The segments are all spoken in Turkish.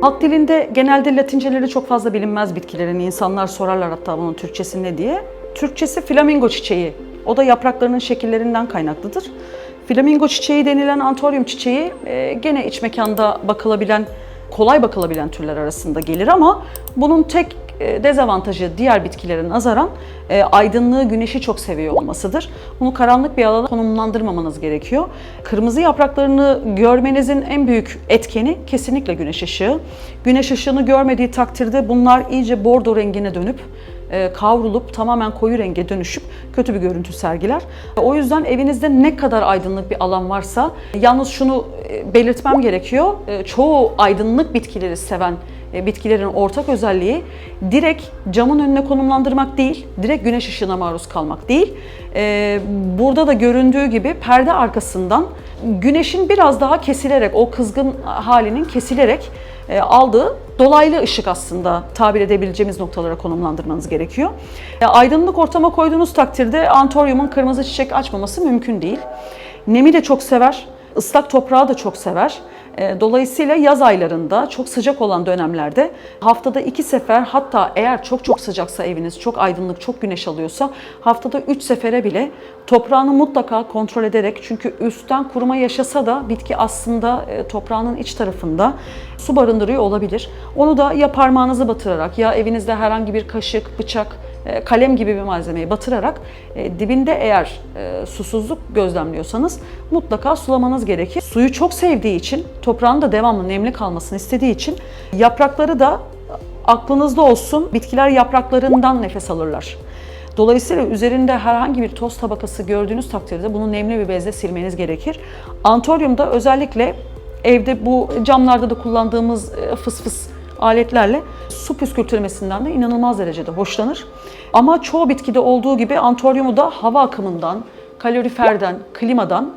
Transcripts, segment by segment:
Halk dilinde genelde latinceleri çok fazla bilinmez bitkilerin. İnsanlar sorarlar hatta bunun Türkçesi ne diye. Türkçesi flamingo çiçeği. O da yapraklarının şekillerinden kaynaklıdır. Flamingo çiçeği denilen antoryum çiçeği e, gene iç mekanda bakılabilen, kolay bakılabilen türler arasında gelir ama bunun tek e, dezavantajı diğer bitkilerin nazaran e, aydınlığı, güneşi çok seviyor olmasıdır. Bunu karanlık bir alana konumlandırmamanız gerekiyor. Kırmızı yapraklarını görmenizin en büyük etkeni kesinlikle güneş ışığı. Güneş ışığını görmediği takdirde bunlar iyice bordo rengine dönüp kavrulup tamamen koyu renge dönüşüp kötü bir görüntü sergiler. O yüzden evinizde ne kadar aydınlık bir alan varsa yalnız şunu e, belirtmem gerekiyor. E, Çoğu aydınlık bitkileri seven e, bitkilerin ortak özelliği direkt camın önüne konumlandırmak değil, direkt güneş ışığına maruz kalmak değil. E, Burada da göründüğü gibi perde arkasından güneşin biraz daha kesilerek, o kızgın halinin kesilerek e, aldığı dolaylı ışık aslında tabir edebileceğimiz noktalara konumlandırmanız gerekiyor. E, Aydınlık ortama koyduğunuz takdirde antoryumun kırmızı çiçek açmaması mümkün değil. Nemi de çok sever, ıslak toprağı da çok sever. E, Dolayısıyla yaz aylarında çok sıcak olan dönemlerde haftada iki sefer hatta eğer çok çok sıcaksa eviniz, çok aydınlık, çok güneş alıyorsa haftada üç sefere bile toprağını mutlaka kontrol ederek çünkü üstten kuruma yaşasa da bitki aslında e, toprağının iç tarafında su barındırıyor olabilir. Onu da ya parmağınızı batırarak ya evinizde herhangi bir kaşık, bıçak, kalem gibi bir malzemeyi batırarak e, dibinde eğer e, susuzluk gözlemliyorsanız mutlaka sulamanız gerekir. Suyu çok sevdiği için, toprağın da devamlı nemli kalmasını istediği için yaprakları da aklınızda olsun bitkiler yapraklarından nefes alırlar. Dolayısıyla üzerinde herhangi bir toz tabakası gördüğünüz takdirde bunu nemli bir bezle silmeniz gerekir. Antoryumda özellikle evde bu camlarda da kullandığımız e, fıs fıs aletlerle su püskürtülmesinden de inanılmaz derecede hoşlanır. Ama çoğu bitkide olduğu gibi antoryumu da hava akımından, kaloriferden, klimadan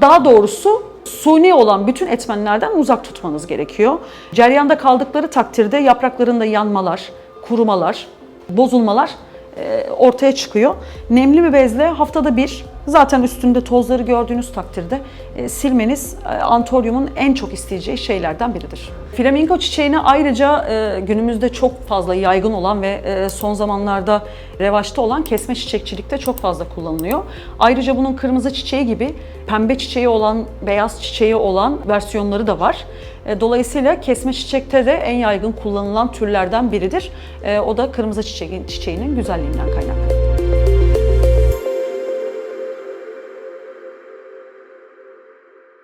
daha doğrusu suni olan bütün etmenlerden uzak tutmanız gerekiyor. Ceryanda kaldıkları takdirde yapraklarında yanmalar, kurumalar, bozulmalar e, ortaya çıkıyor. Nemli bir bezle haftada bir zaten üstünde tozları gördüğünüz takdirde e, silmeniz e, antoryumun en çok isteyeceği şeylerden biridir. Flamingo çiçeğini ayrıca e, günümüzde çok fazla yaygın olan ve e, son zamanlarda revaçta olan kesme çiçekçilikte çok fazla kullanılıyor. Ayrıca bunun kırmızı çiçeği gibi pembe çiçeği olan, beyaz çiçeği olan versiyonları da var. E, Dolayısıyla kesme çiçekte de en yaygın kullanılan türlerden biridir. E, O da kırmızı çiçeğin, çiçeğinin güzelliğinden kaynaklı.